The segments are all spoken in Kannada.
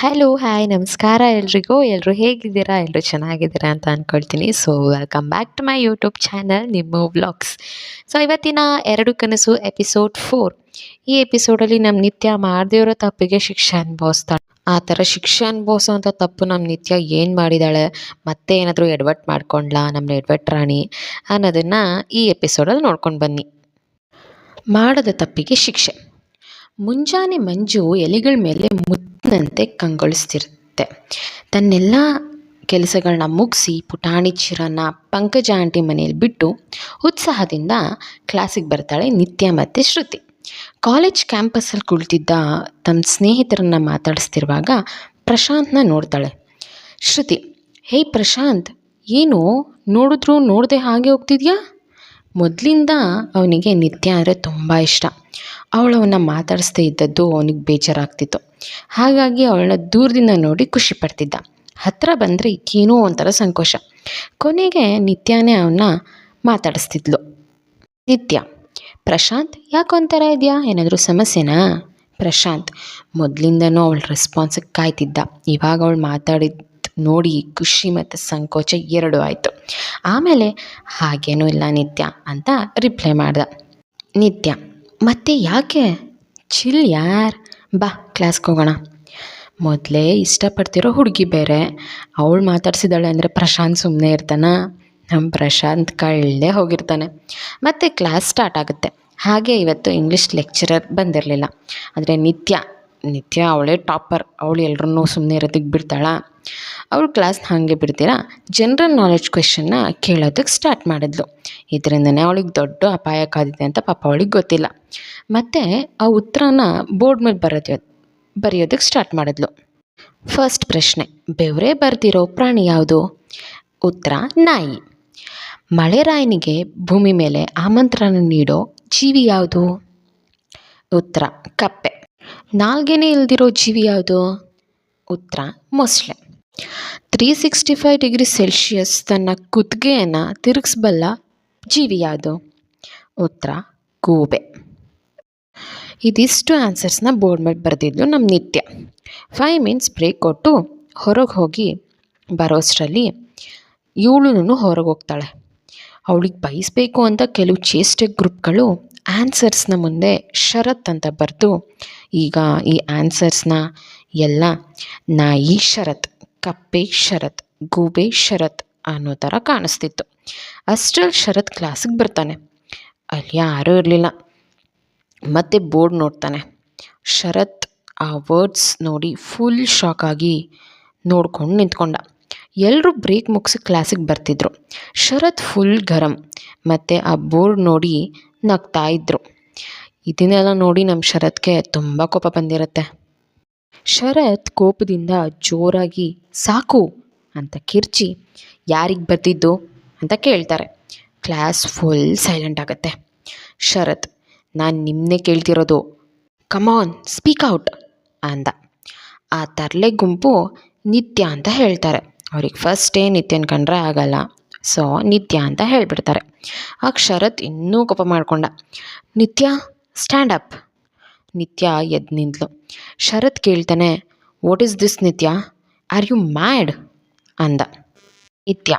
ಹಲೋ ಹಾಯ್ ನಮಸ್ಕಾರ ಎಲ್ರಿಗೂ. ಎಲ್ಲರೂ ಹೇಗಿದ್ದೀರಾ? ಎಲ್ಲರೂ ಚೆನ್ನಾಗಿದ್ದೀರಾ ಅಂತ ಅಂದ್ಕೊಳ್ತೀನಿ so welcome back to my YouTube channel ನಿಮ್ಮ ವ್ಲಾಗ್ಸ್ ಸೊ ಇವತ್ತಿನ ಎರಡು ಕನಸು ಎಪಿಸೋಡ್ ಫೋರ್ ಈ ಎಪಿಸೋಡಲ್ಲಿ ನಮ್ಮ ನಿತ್ಯ ಮಾಡದೇ ಇರೋ ತಪ್ಪಿಗೆ ಶಿಕ್ಷೆ ಅನುಭವಿಸ್ತಾಳೆ. ಆ ಥರ ಶಿಕ್ಷೆ ಅನುಭವಿಸೋವಂಥ ತಪ್ಪು ನಮ್ಮ ನಿತ್ಯ ಏನು ಮಾಡಿದ್ದಾಳೆ ಮತ್ತೆ ಏನಾದರೂ ಎಡ್ವರ್ಟ್ ಮಾಡ್ಕೊಂಡ್ಲಾ ನಮ್ಮ ಎಡ್ವರ್ಟ್ ರಾಣಿ ಅನ್ನೋದನ್ನು ಈ ಎಪಿಸೋಡಲ್ಲಿ ನೋಡ್ಕೊಂಡು ಬನ್ನಿ. ಮಾಡದ ತಪ್ಪಿಗೆ ಶಿಕ್ಷೆ. ಮುಂಜಾನೆ ಮಂಜು ಎಲೆಗಳ ಮೇಲೆ ಮುತ್ತಿನಂತೆ ಕಂಗೊಳಿಸ್ತಿರುತ್ತೆ. ತನ್ನೆಲ್ಲ ಕೆಲಸಗಳನ್ನ ಮುಗಿಸಿ ಪುಟಾಣಿ ಚಿರನ್ನ ಪಂಕಜ ಆಂಟಿ ಮನೇಲಿ ಬಿಟ್ಟು ಉತ್ಸಾಹದಿಂದ ಕ್ಲಾಸಿಗೆ ಬರ್ತಾಳೆ ನಿತ್ಯ ಮತ್ತು ಶ್ರುತಿ. ಕಾಲೇಜ್ ಕ್ಯಾಂಪಸ್ಸಲ್ಲಿ ಕುಳಿತಿದ್ದ ತಮ್ಮ ಸ್ನೇಹಿತರನ್ನ ಮಾತಾಡಿಸ್ತಿರುವಾಗ ಪ್ರಶಾಂತ್ನ ನೋಡ್ತಾಳೆ. ಶ್ರುತಿ, ಹೇ ಪ್ರಶಾಂತ್, ಏನು ನೋಡಿದ್ರು ನೋಡದೆ ಹಾಗೆ ಹೋಗ್ತಿದ್ಯಾ? ಮೊದಲಿಂದ ಅವನಿಗೆ ನಿತ್ಯ ಅಂದರೆ ತುಂಬ ಇಷ್ಟ. ಅವಳು ಅವನ್ನ ಮಾತಾಡಿಸ್ದೇ ಇದ್ದದ್ದು ಅವನಿಗೆ ಬೇಜಾರಾಗ್ತಿತ್ತು. ಹಾಗಾಗಿ ಅವಳನ್ನ ದೂರದಿಂದ ನೋಡಿ ಖುಷಿ ಪಡ್ತಿದ್ದ. ಹತ್ತಿರ ಬಂದರೆ ಏನೋ ಒಂಥರ ಸಂಕೋಚ ಕೊನೆಗೆ ನಿತ್ಯನೇ ಅವನ್ನ ಮಾತಾಡಿಸ್ತಿದ್ಲು. ನಿತ್ಯ, ಪ್ರಶಾಂತ್, ಯಾಕೆ ಒಂಥರ ಇದೆಯಾ? ಏನಾದರೂ ಸಮಸ್ಯೆನಾ? ಪ್ರಶಾಂತ್, ಮೊದಲಿಂದನೂ ಅವಳ ರೆಸ್ಪಾನ್ಸಿಗೆ ಕಾಯ್ತಿದ್ದ. ಇವಾಗ ಅವಳು ಮಾತಾಡಿದ ನೋಡಿ ಖುಷಿ ಮತ್ತು ಸಂಕೋಚ ಎರಡೂ ಆಯಿತು. ಆಮೇಲೆ, ಹಾಗೇನೂ ಇಲ್ಲ ನಿತ್ಯ ಅಂತ ರಿಪ್ಲೈ ಮಾಡ್ದ. ನಿತ್ಯ ಮತ್ತೆ ಯಾಕೆ? ಚಿಲ್ ಯಾರ್? ಬಾ ಕ್ಲಾಸ್ಗೆ ಹೋಗೋಣ. ಮೊದಲೇ ಇಷ್ಟಪಡ್ತಿರೋ ಹುಡುಗಿ ಬೇರೆ. ಅವಳು ಮಾತಾಡ್ಸಿದ್ದಾಳೆ ಅಂದರೆ ಪ್ರಶಾಂತ್ ಸುಮ್ಮನೆ ಇರ್ತಾನ. ನಮ್ಮ ಪ್ರಶಾಂತ್ ಕಳ್ಳೇ ಹೋಗಿರ್ತಾನೆ. ಮತ್ತು ಕ್ಲಾಸ್ ಸ್ಟಾರ್ಟ್ ಆಗುತ್ತೆ. ಹಾಗೆ ಇವತ್ತು ಇಂಗ್ಲೀಷ್ ಲೆಕ್ಚರರ್ ಬಂದಿರಲಿಲ್ಲ. ಆದರೆ ನಿತ್ಯ ನಿತ್ಯ ಅವಳೇ ಟಾಪರ್ ಅವಳು ಎಲ್ಲರನ್ನೂ ಸುಮ್ಮನೆ ಇರೋದಕ್ಕೆ ಬಿಡ್ತಾಳಾ. ಅವಳು ಕ್ಲಾಸ್ನ ಹಾಗೆ ಬಿಡ್ತೀರಾ? ಜನರಲ್ ನಾಲೆಜ್ ಕ್ವೆಶನ್ನ ಕೇಳೋದಕ್ಕೆ ಸ್ಟಾರ್ಟ್ ಮಾಡಿದ್ಲು. ಇದರಿಂದನೇ ಅವಳಿಗೆ ದೊಡ್ಡ ಅಪಾಯ ಕಾದಿದೆ ಅಂತ ಪಾಪ ಅವಳಿಗೆ ಗೊತ್ತಿಲ್ಲ. ಮತ್ತು ಆ ಉತ್ತರನ ಬೋರ್ಡ್ ಮೇಲೆ ಬರೋದು ಬರೆಯೋದಕ್ಕೆ ಸ್ಟಾರ್ಟ್ ಮಾಡಿದ್ಲು. ಫಸ್ಟ್ ಪ್ರಶ್ನೆ, ಬೆವರೇ ಬರೆದಿರೋ ಪ್ರಾಣಿ ಯಾವುದು? ಉತ್ತರ, ನಾಯಿ. ಮಳೆರಾಯನಿಗೆ ಭೂಮಿ ಮೇಲೆ ಆಮಂತ್ರಣ ನೀಡೋ ಜೀವಿ ಯಾವುದು? ಉತ್ತರ, ಕಪ್ಪೆ. ನಾಲ್ಗೆನೇ ಇಲ್ದಿರೋ ಜೀವಿ ಯಾವುದು? ಉತ್ತರ, ಮೊಸಳೆ. Three sixty five degree Celsius ತನ್ನ ಕುತ್ತಿಗೆಯನ್ನು ತಿರುಗಿಸ್ಬಲ್ಲ ಜೀವಿ ಯಾವುದು ಉತ್ತರ, ಗೂಬೆ. ಇದಿಷ್ಟು ಆನ್ಸರ್ಸ್ನ ಬೋರ್ಡ್ ಮೇಲೆ ಬರೆದಿದ್ದು ನಮ್ಮ ನಿತ್ಯ. ಫೈವ್ ಮಿನಿಟ್ಸ್ ಬ್ರೇಕ್ ಕೊಟ್ಟು ಹೊರಗೆ ಹೋಗಿ ಬರೋಷ್ಟರಲ್ಲಿ ಇವಳು ಹೊರಗೆ ಹೋಗ್ತಾಳೆ. ಅವಳಿಗೆ ಬಯಸಬೇಕು ಅಂತ ಕೆಲವು ಚೇಷ್ಟೆ ಗ್ರೂಪ್ಗಳು ಆನ್ಸರ್ಸ್ನ ಮುಂದೆ ಶರತ್ ಅಂತ ಬರೆದು ಈಗ ಈ ಆನ್ಸರ್ಸ್ನ ಎಲ್ಲ ನಾಯಿ ಷರತ್ ಕಪ್ಪೆ ಶರತ್, ಗೂಬೆ ಶರತ್ ಅನ್ನೋ ಥರ ಕಾಣಿಸ್ತಿತ್ತು. ಅಷ್ಟರಲ್ಲಿ ಶರತ್ ಕ್ಲಾಸಿಗೆ ಬರ್ತಾನೆ. ಅಲ್ಲಿ ಯಾರೂ ಇರಲಿಲ್ಲ. ಮತ್ತೆ ಬೋರ್ಡ್ ನೋಡ್ತಾನೆ. ಶರತ್ ಆ ವರ್ಡ್ಸ್ ನೋಡಿ ಫುಲ್ ಶಾಕ್ ಆಗಿ ನೋಡ್ಕೊಂಡು ನಿಂತ್ಕೊಂಡ. ಎಲ್ಲರೂ ಬ್ರೇಕ್ ಮುಗಿಸಿ ಕ್ಲಾಸಿಗೆ ಬರ್ತಿದ್ರು. ಶರತ್ ಫುಲ್ ಗರಂ. ಮತ್ತು ಆ ಬೋರ್ಡ್ ನೋಡಿ ನಗ್ತಾ ಇದ್ದರು ಇದನ್ನೆಲ್ಲ ನೋಡಿ ನಮ್ಮ ಶರತ್ಗೆ ತುಂಬ ಕೋಪ ಬಂದಿರುತ್ತೆ. ಶರತ್ ಕೋಪದಿಂದ ಜೋರಾಗಿ, ಸಾಕು ಅಂತ ಕಿರ್ಚಿ, ಯಾರಿಗೆ ಬರ್ತಿದ್ದು ಅಂತ ಕೇಳ್ತಾರೆ. ಕ್ಲಾಸ್ ಫುಲ್ ಸೈಲೆಂಟ್ ಆಗುತ್ತೆ. ಶರತ್, ನಾನು ನಿಮ್ಮನ್ನೇ ಕೇಳ್ತಿರೋದು ಕಮಾನ್ ಸ್ಪೀಕ್ ಔಟ್ ಅಂದ. ಆ ತರಲೆ ಗುಂಪು ನಿತ್ಯ ಅಂತ ಹೇಳ್ತಾರೆ. ಅವ್ರಿಗೆ ಫಸ್ಟ್ ಡೇ ನಿತ್ಯ ಕಂಡ್ರೆ ಆಗಲ್ಲ. ಸೊ, ನಿತ್ಯ ಅಂತ ಹೇಳಿಬಿಡ್ತಾರೆ. ಆಗ ಶರತ್ ಇನ್ನೂ ಕೋಪ ಮಾಡಿಕೊಂಡ, ನಿತ್ಯ, ಸ್ಟ್ಯಾಂಡ್ ಅಪ್. ನಿತ್ಯ ಎದ್ದು ನಿಂತಳು ಶರತ್ ಕೇಳ್ತಾನೆ what is this Nithya? Are you mad ಅಂದ. ನಿತ್ಯ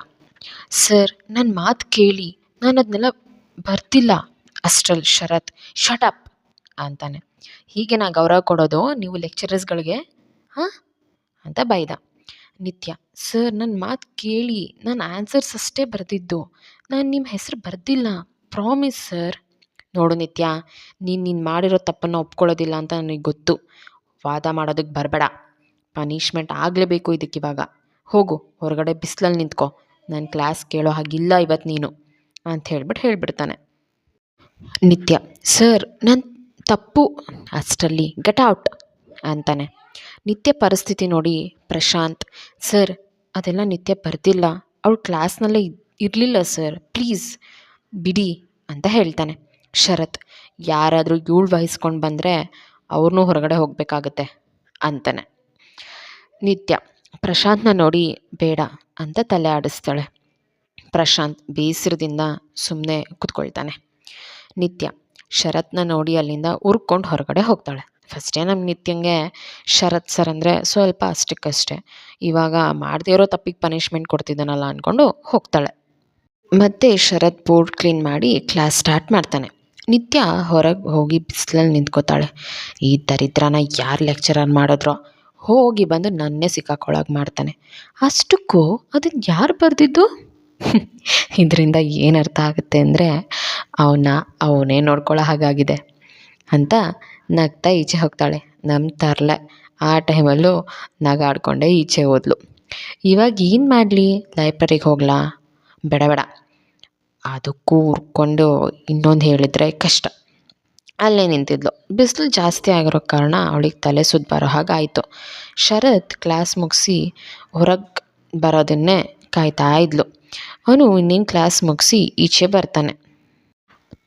ಸರ್ ನನ್ನ ಮಾತು ಕೇಳಿ, ನಾನು ಅದನ್ನೆಲ್ಲ ಬರ್ತಿಲ್ಲ ಅಷ್ಟ್ರಲ್ಲಿ ಶರತ್ ಶಟ್ ಅಪ್ ಅಂತಾನೆ. ಹೀಗೆ ನಾ ಗೌರವ ಕೊಡೋದು ನೀವು ಲೆಕ್ಚರರ್ಸ್ಗಳಿಗೆ ಹಾಂ? ಅಂತ ಬೈದ. ನಿತ್ಯ ಸರ್ ನನ್ನ ಮಾತು ಕೇಳಿ, ನಾನು ಆನ್ಸರ್ಸ್ ಅಷ್ಟೇ ಬರೆದಿದ್ದು, ನಾನು ನಿಮ್ಮ ಹೆಸರು ಬರೆದಿಲ್ಲ ಪ್ರಾಮಿಸ್ ಸರ್ ನೋಡು ನಿತ್ಯ, ನೀನು ನೀನು ಮಾಡಿರೋ ತಪ್ಪನ್ನು ಒಪ್ಕೊಳ್ಳೋದಿಲ್ಲ ಅಂತ ನನಗೆ ಗೊತ್ತು. ವಾದ ಮಾಡೋದಕ್ಕೆ ಬರಬೇಡ. ಪನಿಷ್ಮೆಂಟ್ ಆಗಲೇಬೇಕು ಇದಕ್ಕೆ ಇವಾಗ. ಹೋಗು, ಹೊರಗಡೆ ಬಿಸಿಲಲ್ಲಿ ನಿಂತ್ಕೊ. ನನ್ನ ಕ್ಲಾಸ್ ಕೇಳೋ ಹಾಗಿಲ್ಲ ಇವತ್ತು ನೀನು ಅಂತ ಹೇಳ್ಬಿಟ್ಟು ಹೇಳಿಬಿಡ್ತಾನೆ. ನಿತ್ಯ, ಸರ್ ನನ್ನ ತಪ್ಪು. ಅಷ್ಟರಲ್ಲಿ ಗೆಟ್ ಔಟ್ ಅಂತಾನೆ. ನಿತ್ಯ ಪರಿಸ್ಥಿತಿ ನೋಡಿ ಪ್ರಶಾಂತ್, ಸರ್, ಅದೆಲ್ಲ ನಿತ್ಯ ಬರ್ತಿಲ್ಲ ಅವಳು ಕ್ಲಾಸ್ನಲ್ಲೇ ಇರಲಿಲ್ಲ, ಸರ್. ಪ್ಲೀಸ್, ಬಿಡಿ. ಅಂತ ಹೇಳ್ತಾನೆ. ಶರತ್, ಯಾರಾದರೂ ಏಳು ವಹಿಸ್ಕೊಂಡು ಬಂದರೆ ಅವ್ರನ್ನೂ ಹೊರಗಡೆ ಹೋಗಬೇಕಾಗತ್ತೆ ಅಂತಾನೆ. ನಿತ್ಯ, ಪ್ರಶಾಂತ್ನ ನೋಡಿ ಬೇಡ ಅಂತ ತಲೆ ಆಡಿಸ್ತಾಳೆ. ಪ್ರಶಾಂತ್ ಬೇಸರದಿಂದ ಸುಮ್ಮನೆ ಕುತ್ಕೊಳ್ತಾನೆ. ನಿತ್ಯ, ಶರತ್ನ ನೋಡಿ ಅಲ್ಲಿಂದ ಉರ್ಕೊಂಡು ಹೊರಗಡೆ ಹೋಗ್ತಾಳೆ. ಫಸ್ಟೇ ನಮ್ಮ ನಿತ್ಯಂಗೆ ಶರತ್ ಸರ್ ಅಂದರೆ ಸ್ವಲ್ಪ ಅಷ್ಟಕ್ಕಷ್ಟೇ. ಇವಾಗ ಮಾಡದೇ ಇರೋ ತಪ್ಪಿಗೆ ಪನಿಷ್ಮೆಂಟ್ ಕೊಡ್ತಿದ್ದಾನಲ್ಲ ಅಂದ್ಕೊಂಡು ಹೋಗ್ತಾಳೆ. ಮತ್ತೆ ಶರತ್ ಬೋರ್ಡ್ ಕ್ಲೀನ್ ಮಾಡಿ ಕ್ಲಾಸ್ ಸ್ಟಾರ್ಟ್ ಮಾಡ್ತಾನೆ. ನಿತ್ಯ ಹೊರಗೆ ಹೋಗಿ ಬಿಸಿಲಲ್ಲಿ ನಿಂತ್ಕೋತಾಳೆ. ಈ ದರಿದ್ರನ ಯಾರು ಲೆಕ್ಚರರ್ ಮಾಡಿದ್ರೋ? ಹೋಗಿ ಬಂದು ನನ್ನೇ ಸಿಕ್ಕಾಕೊಳಗೆ ಮಾಡ್ತಾನೆ. ಅಷ್ಟಕ್ಕೂ ಅದನ್ನು ಯಾರು ಬರೆದಿದ್ದು? ಇದರಿಂದ ಏನು ಅರ್ಥ ಆಗುತ್ತೆ ಅಂದರೆ ಅವನ್ನ ಅವನೇ ನೋಡ್ಕೊಳ್ಳೋ ಹಾಗಾಗಿದೆ ಅಂತ ನಗ್ತಾ ಈಚೆ ಹೋಗ್ತಾಳೆ. ನಮ್ಮ ತರಲೆ ಆ ಟೈಮಲ್ಲೂ ನಗಾಡ್ಕೊಂಡೇ ಈಚೆ ಹೋದ್ಲು. ಇವಾಗ ಏನು ಮಾಡಲಿ? ಲೈಬ್ರರಿಗೆ ಹೋಗ್ಲಾ? ಬೇಡ ಬೇಡ. ಅದಕ್ಕೂ ಹುರ್ಕೊಂಡು ಇನ್ನೊಂದು ಹೇಳಿದರೆ ಕಷ್ಟ. ಅಲ್ಲೇ ನಿಂತಿದ್ಲು. ಬಿಸಿಲು ಜಾಸ್ತಿ ಆಗಿರೋ ಕಾರಣ ಅವಳಿಗೆ ತಲೆ ಸುತ್ತ ಬರೋ ಹಾಗಾಯಿತು ಶರತ್ ಕ್ಲಾಸ್ ಮುಗಿಸಿ ಹೊರಗೆ ಬರೋದನ್ನೇ ಕಾಯ್ತಾ ಇದ್ಲು. ಅವನು ಇನ್ನೇನು ಕ್ಲಾಸ್ ಮುಗಿಸಿ ಈಚೆ ಬರ್ತಾನೆ.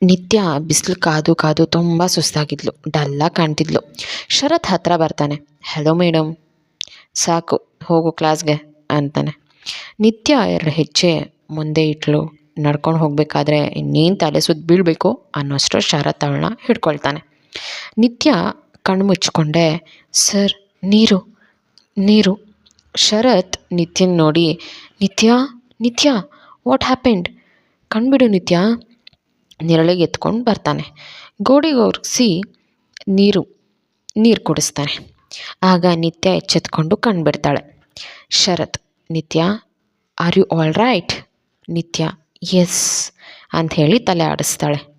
ನಿತ್ಯ ಬಿಸಿಲು ಕಾದು ಕಾದು ತುಂಬ ಸುಸ್ತಾಗಿದ್ಲು. ಡಲ್ಲಾಗಿ ಕಾಣ್ತಿದ್ಲು. ಶರತ್ ಹತ್ರ ಬರ್ತಾನೆ. ಹಲೋ ಮೇಡಮ್ ಸಾಕು, ಹೋಗು ಕ್ಲಾಸ್ಗೆ ಅಂತಾನೆ. ನಿತ್ಯ ಎರಡು ಹೆಜ್ಜೆ ಮುಂದೆ ಇಟ್ಲು. ನಡ್ಕೊಂಡು ಹೋಗಬೇಕಾದ್ರೆ ಇನ್ನೇನು ತಲೆ ಸುತ್ತ ಬೀಳಬೇಕು ಅನ್ನೋಷ್ಟು ಶರತ್ ಅವಳನ್ನ ಹಿಡ್ಕೊಳ್ತಾನೆ. ನಿತ್ಯ ಕಣ್ಣು ಮುಚ್ಚಿಕೊಂಡೆ ಸರ್, ನೀರು ನೀರು. ಶರತ್ ನಿತ್ಯನ ನೋಡಿ, ನಿತ್ಯ ನಿತ್ಯ ವಾಟ್ ಹ್ಯಾಪೆಂಡ್ ಕಣ್ಬಿಡು ನಿತ್ಯ. ನೆರಳಿಗೆ ಎತ್ಕೊಂಡು ಬರ್ತಾನೆ. ಗೋಡೆಗೆ ಒರ್ಗಿಸಿ ನೀರು ನೀರು ಕುಡಿಸ್ತಾನೆ. ಆಗ ನಿತ್ಯ ಎಚ್ಚೆತ್ಕೊಂಡು ಕಣ್ಬಿಡ್ತಾಳೆ Sharath, Nithya are you all right Nithya yes ಅಂತ ಹೇಳಿ ತಲೆ ಆಡಿಸ್ತಾಳೆ.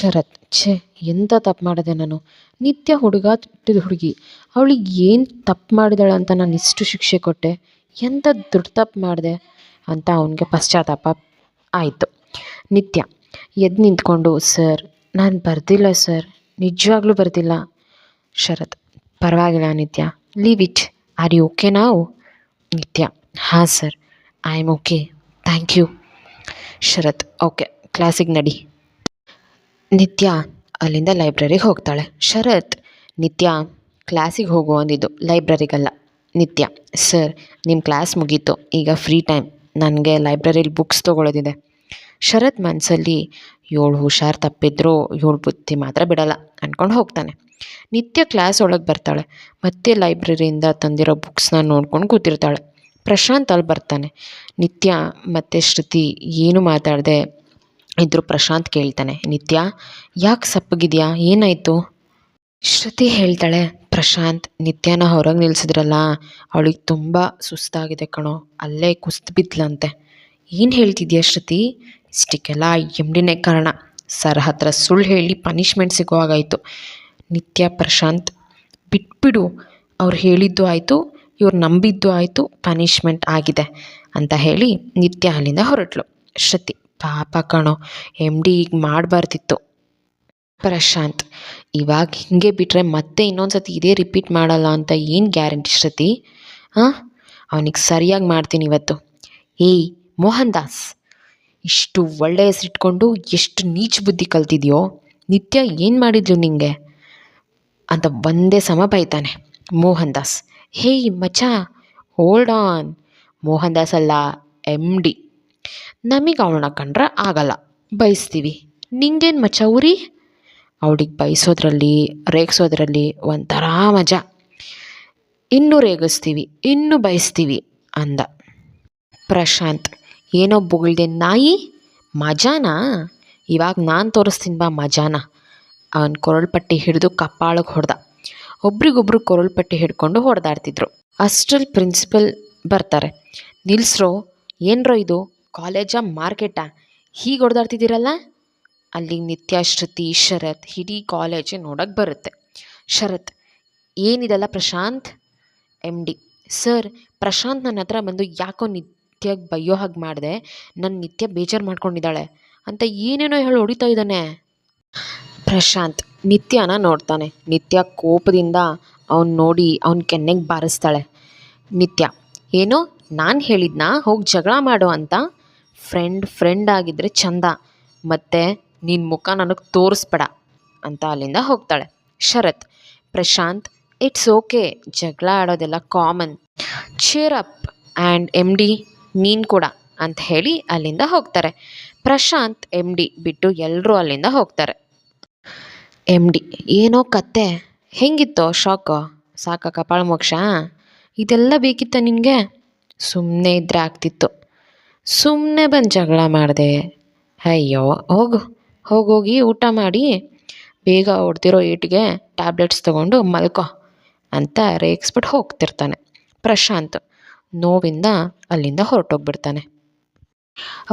ಶರತ್, ಛೇ ಎಂಥ ತಪ್ಪು ಮಾಡಿದೆ ನಾನು? ನಿತ್ಯ ಹುಡುಗ ಹುಟ್ಟಿದ ಹುಡುಗಿ. ಅವಳಿಗೆ ಏನು ತಪ್ಪು ಮಾಡಿದಾಳೆ ಅಂತ ನಾನು ಇಷ್ಟು ಶಿಕ್ಷೆ ಕೊಟ್ಟೆ? ಎಂಥ ದುಡ್ಡು ತಪ್ಪು ಮಾಡಿದೆ? ಅಂತ ಅವನಿಗೆ ಪಶ್ಚಾತ್ತಾಪ ಆಯಿತು. ನಿತ್ಯ ಎದ್ದು ನಿಂತ್ಕೊಂಡು, ಸರ್, ನಾನು ಬರ್ದಿಲ್ಲ ಸರ್. ನಿಜವಾಗ್ಲೂ ಬರ್ದಿಲ್ಲ. ಶರತ್, ಪರವಾಗಿಲ್ಲ Nithya. Leave it. Are you okay ನಾವು? ನಿತ್ಯ, ಹಾಂ sir, I am okay. Thank you. Sharath. Okay ಕ್ಲಾಸಿಗೆ ನಡಿ. ನಿತ್ಯ ಅಲ್ಲಿಂದ ಲೈಬ್ರರಿಗೆ ಹೋಗ್ತಾಳೆ. ಶರತ್, ನಿತ್ಯ ಕ್ಲಾಸಿಗೆ ಹೋಗು ಅಂದಿದ್ದು. ಲೈಬ್ರರಿಗಲ್ಲ ನಿತ್ಯ ಸರ್ ನಿಮ್ಮ ಕ್ಲಾಸ್ ಮುಗೀತು. ಈಗ ಫ್ರೀ ಟೈಮ್ ನನಗೆ ಲೈಬ್ರರಿಲಿ ಬುಕ್ಸ್ ತೊಗೊಳೋದಿದೆ. ಶರತ್ ಮನಸ್ಸಲ್ಲಿ ಏಳು ಹುಷಾರು ತಪ್ಪಿದ್ರು ಏಳು ಬುದ್ಧಿ ಮಾತ್ರ ಬಿಡಲ್ಲ. ಅಂದ್ಕೊಂಡು ಹೋಗ್ತಾನೆ. ನಿತ್ಯ ಕ್ಲಾಸ್ ಒಳಗೆ ಬರ್ತಾಳೆ. ಮತ್ತೆ ಲೈಬ್ರರಿಯಿಂದ ತಂದಿರೋ ಬುಕ್ಸ್ನ ನೋಡ್ಕೊಂಡು ಕೂತಿರ್ತಾಳೆ. ಪ್ರಶಾಂತ್ ಅಲ್ಲಿ ಬರ್ತಾನೆ. ನಿತ್ಯ ಮತ್ತು ಶ್ರುತಿ ಏನು ಮಾತಾಡದೆ ಇದ್ರು ಪ್ರಶಾಂತ್ ಕೇಳ್ತಾನೆ. ನಿತ್ಯ, ಯಾಕೆ ಸಪ್ಪಗಿದೆಯಾ? ಏನಾಯಿತು? ಶ್ರುತಿ ಹೇಳ್ತಾಳೆ, ಪ್ರಶಾಂತ್, ನಿತ್ಯನ ಹೊರಗೆ ನಿಲ್ಸಿದ್ರಲ್ಲ, ಅವಳಿಗೆ ತುಂಬ ಸುಸ್ತಾಗಿದೆ ಕಣೋ, ಅಲ್ಲೇ ಕುಸ್ತು ಬಿದ್ಲಂತೆ. ಏನು ಹೇಳ್ತಿದ್ಯಾ ಶ್ರುತಿ? ಇಷ್ಟಕ್ಕೆಲ್ಲ ಎಮ್ಡಿನೇ ಕಾರಣ. ಸರ್ ಹತ್ರ ಸುಳ್ಳು ಹೇಳಿ ಪನಿಷ್ಮೆಂಟ್ ಸಿಗೋ ಹಾಗಾಯಿತು ನಿತ್ಯ, ಪ್ರಶಾಂತ್, ಬಿಟ್ಬಿಡು. ಅವ್ರು ಹೇಳಿದ್ದು ಆಯಿತು. ಇವ್ರು ನಂಬಿದ್ದು ಆಯಿತು ಪನಿಷ್ಮೆಂಟ್ ಆಗಿದೆ ಅಂತ ಹೇಳಿ ನಿತ್ಯ ಅಲ್ಲಿಂದ ಹೊರಟ್ಲು. ಶ್ರುತಿ, ಪಾಪ ಕಣೋ ಎಂ ಡಿ ಈಗ ಮಾಡಬಾರ್ದಿತ್ತು. ಪ್ರಶಾಂತ್, ಇವಾಗ ಹಿಂಗೆ ಬಿಟ್ಟರೆ ಮತ್ತೆ ಇನ್ನೊಂದು ಸತಿ ಇದೇ ರಿಪೀಟ್ ಮಾಡಲ್ಲ ಅಂತ ಏನು ಗ್ಯಾರಂಟಿ ಶ್ರುತಿ? ಹಾಂ ಅವನಿಗೆ ಸರಿಯಾಗಿ ಮಾಡ್ತೀನಿ ಇವತ್ತು. ಏಯ್ ಮೋಹನ್ ದಾಸ್ ಇಷ್ಟು ಒಳ್ಳೆಯ ಹೆಸರಿಟ್ಕೊಂಡು ಎಷ್ಟು ನೀಚ ಬುದ್ಧಿ ಕಲ್ತಿದ್ಯೋ? ನಿತ್ಯ ಏನು ಮಾಡಿದ್ಲು ನಿಂಗೆ? ಅಂತ ಒಂದೇ ಸಮ ಬೈತಾನೆ ಮೋಹನ್ ದಾಸ್ ಹೇಯ್ ಮಚಾ ಹೋಲ್ಡ್ ಆನ್ ಮೋಹನ್ ದಾಸ್ ಅಲ್ಲ ಎಂ ಡಿ ನಮಗೆ ಅವಳನ್ನ ಕಂಡ್ರೆ ಆಗಲ್ಲ. ಬಯಸ್ತೀವಿ ನಿಂಗೇನು ಮಚ ಉರಿ ಅವಳಿಗೆ ಬಯಸೋದ್ರಲ್ಲಿ ರೇಗಿಸೋದ್ರಲ್ಲಿ ಒಂಥರ ಮಜಾ. ಇನ್ನೂ ರೇಗಿಸ್ತೀವಿ, ಇನ್ನೂ ಬಯಸ್ತೀವಿ ಅಂದ. ಪ್ರಶಾಂತ್, ಏನೋ ಬುಗಳ್ದೆ ನಾಯಿ? ಮಜಾನಾ? ಇವಾಗ ನಾನು ತೋರಿಸ್ತೀನಿ ಬಾ ಮಜಾನ. ಅವನ ಕೊರಳ್ಪಟ್ಟಿ ಹಿಡಿದು ಕಪ್ಪಾಳಕ್ಕೆ ಹೊಡೆದ. ಒಬ್ರಿಗೊಬ್ರು ಕೊರಳ್ಪಟ್ಟಿ ಹಿಡ್ಕೊಂಡು ಹೊಡೆದಾಡ್ತಿದ್ರು ಅಷ್ಟ್ರಲ್ಲಿ ಪ್ರಿನ್ಸಿಪಲ್ ಬರ್ತಾರೆ. ನಿಲ್ಸ್ರೋ, ಏನ್ರೋ ಇದು? ಕಾಲೇಜಾ, ಮಾರ್ಕೆಟಾ? ಹೀಗೆ ಹೊಡೆದಾಡ್ತಿದ್ದೀರಲ್ಲ ಅಲ್ಲಿ ನಿತ್ಯ, ಶ್ರುತಿ, ಶರತ್ ಇಡೀ ಕಾಲೇಜೇ ನೋಡೋಕ್ಕೆ ಬರುತ್ತೆ. ಶರತ್, ಏನಿದೆಲ್ಲ Prashanth? M D sir, Prashanth ನನ್ನ ಹತ್ರ ಬಂದು ಯಾಕೋ ನಿತ್ಯಗೆ ಬೈಯೋ ಹಾಗೆ ಮಾಡಿದೆ. ನನ್ನ ನಿತ್ಯ ಬೇಜಾರು ಮಾಡ್ಕೊಂಡಿದ್ದಾಳೆ. ಅಂತ ಏನೇನೋ ಹೇಳಿ ಹೊಡಿತಾ ಇದ್ದಾನೆ. ಪ್ರಶಾಂತ್ ನಿತ್ಯನ ನೋಡ್ತಾನೆ. ನಿತ್ಯ ಕೋಪದಿಂದ ಅವ್ನು ನೋಡಿ ಅವ್ನ ಕೆನ್ನೆಗೆ ಬಾರಿಸ್ತಾಳೆ. ನಿತ್ಯ, ಏನು? ನಾನು ಹೇಳಿದ್ನಾ? ಹೋಗಿ ಜಗಳ ಮಾಡು ಅಂತ? ಫ್ರೆಂಡ್ ಫ್ರೆಂಡ್ ಆಗಿದ್ದರೆ ಚಂದ. ಮತ್ತು ನಿನ್ನ ಮುಖ ನನಗೆ ತೋರಿಸ್ಬೇಡ ಅಂತ ಅಲ್ಲಿಂದ ಹೋಗ್ತಾಳೆ. ಶರತ್, ಪ್ರಶಾಂತ್ ಇಟ್ಸ್ ಓಕೆ ಜಗಳ ಆಡೋದೆಲ್ಲ common cheer up and M D ನೀನು ಕೂಡ ಅಂತ ಹೇಳಿ ಅಲ್ಲಿಂದ ಹೋಗ್ತಾರೆ. ಪ್ರಶಾಂತ್ ಎಂ ಡಿ ಬಿಟ್ಟು ಎಲ್ಲರೂ ಅಲ್ಲಿಂದ ಹೋಗ್ತಾರೆ. ಎಂ ಡಿ ಏನೋ ಕತ್ತೆ. ಹೆಂಗಿತ್ತೋ ಶಾಕು ಸಾಕ ಕಪಾಳ ಮೋಕ್ಷ. ಇದೆಲ್ಲ ಬೇಕಿತ್ತ ನಿನಗೆ? ಸುಮ್ಮನೆ ಇದ್ದರೆ ಆಗ್ತಿತ್ತು. ಸುಮ್ಮನೆ ಬಂದು ಜಗಳ ಮಾಡಿದೆ. ಅಯ್ಯೋ, ಹೋಗು. ಹೋಗೋಗಿ ಊಟ ಮಾಡಿ. ಬೇಗ ಹೊಡ್ತಿರೋ ಏಟಿಗೆ ಟ್ಯಾಬ್ಲೆಟ್ಸ್ ತೊಗೊಂಡು ಮಲ್ಕೋ ಅಂತ ರೇಗಿಸ್ಬಿಟ್ಟು ಹೋಗ್ತಿರ್ತಾನೆ. ಪ್ರಶಾಂತ್ ನೋವಿಂದ ಅಲ್ಲಿಂದ ಹೊರಟೋಗ್ಬಿಡ್ತಾನೆ.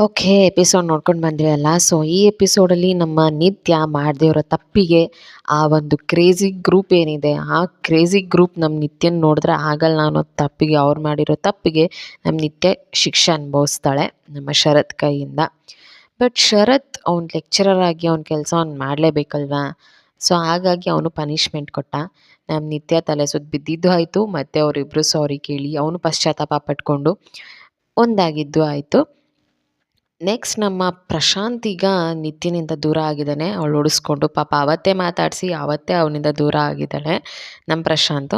ಓಕೆ ಎಪಿಸೋಡ್ ನೋಡ್ಕೊಂಡು ಬಂದ್ರಿ ಅಲ್ಲ ಸೊ ಈ ಎಪಿಸೋಡಲ್ಲಿ ನಮ್ಮ ನಿತ್ಯ ಮಾಡದೇ ಇರೋ ತಪ್ಪಿಗೆ ಆ ಒಂದು ಕ್ರೇಜಿ ಗ್ರೂಪ್ ಏನಿದೆ, ಆ ಕ್ರೇಜಿ ಗ್ರೂಪ್ ನಮ್ಮ ನಿತ್ಯನ ನೋಡಿದ್ರೆ ಆಗಲ್ಲ ಅನ್ನೋ ತಪ್ಪಿಗೆ, ಅವ್ರು ಮಾಡಿರೋ ತಪ್ಪಿಗೆ ನಮ್ಮ ನಿತ್ಯ ಶಿಕ್ಷೆ ಅನುಭವಿಸ್ತಾಳೆ ನಮ್ಮ ಶರತ್ ಕೈಯಿಂದ. ಬಟ್ ಶರತ್ ಅವ್ನು ಲೆಕ್ಚರರ್ ಆಗಿ ಅವ್ನ ಕೆಲಸ ಅವ್ನು ಮಾಡಲೇಬೇಕಲ್ವಾ? ಸೊ ಹಾಗಾಗಿ ಅವನು ಪನಿಷ್ಮೆಂಟ್ ಕೊಟ್ಟ. ನಮ್ಮ ನಿತ್ಯ ತಲೆ ಸುತ್ತ ಬಿದ್ದಿದ್ದು ಆಯಿತು, ಮತ್ತು ಅವರಿಬ್ಬರು ಸಾರಿ ಕೇಳಿ ಅವನು ಪಶ್ಚಾತ್ತಾಪ ಪಟ್ಕೊಂಡು ಒಂದಾಗಿದ್ದು ಆಯಿತು. ನೆಕ್ಸ್ಟ್ ನಮ್ಮ ಪ್ರಶಾಂತ್ ಈಗ ನಿತ್ಯನಿಂದ ದೂರ ಆಗಿದ್ದಾನೆ. ಅವಳು ಓಡಿಸ್ಕೊಂಡು ಪಾಪ ಅವತ್ತೇ ಮಾತಾಡಿಸಿ ಅವತ್ತೇ ಅವನಿಂದ ದೂರ ಆಗಿದ್ದಾಳೆ ನಮ್ಮ ಪ್ರಶಾಂತು.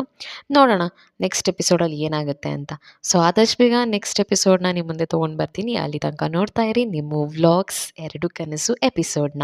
ನೋಡೋಣ ನೆಕ್ಸ್ಟ್ ಎಪಿಸೋಡಲ್ಲಿ ಏನಾಗುತ್ತೆ ಅಂತ. ಸೊ ಆದಷ್ಟು ಬೇಗ ನೆಕ್ಸ್ಟ್ ಎಪಿಸೋಡ್ನ ನಿಮ್ಮ ಮುಂದೆ ತೊಗೊಂಡು ಬರ್ತೀನಿ. ಅಲ್ಲಿ ತನಕ ನೋಡ್ತಾ ಇರಿ ನಿಮ್ಮ ವ್ಲಾಗ್ಸ್ ಎರಡು ಕನಸು ಎಪಿಸೋಡ್ನ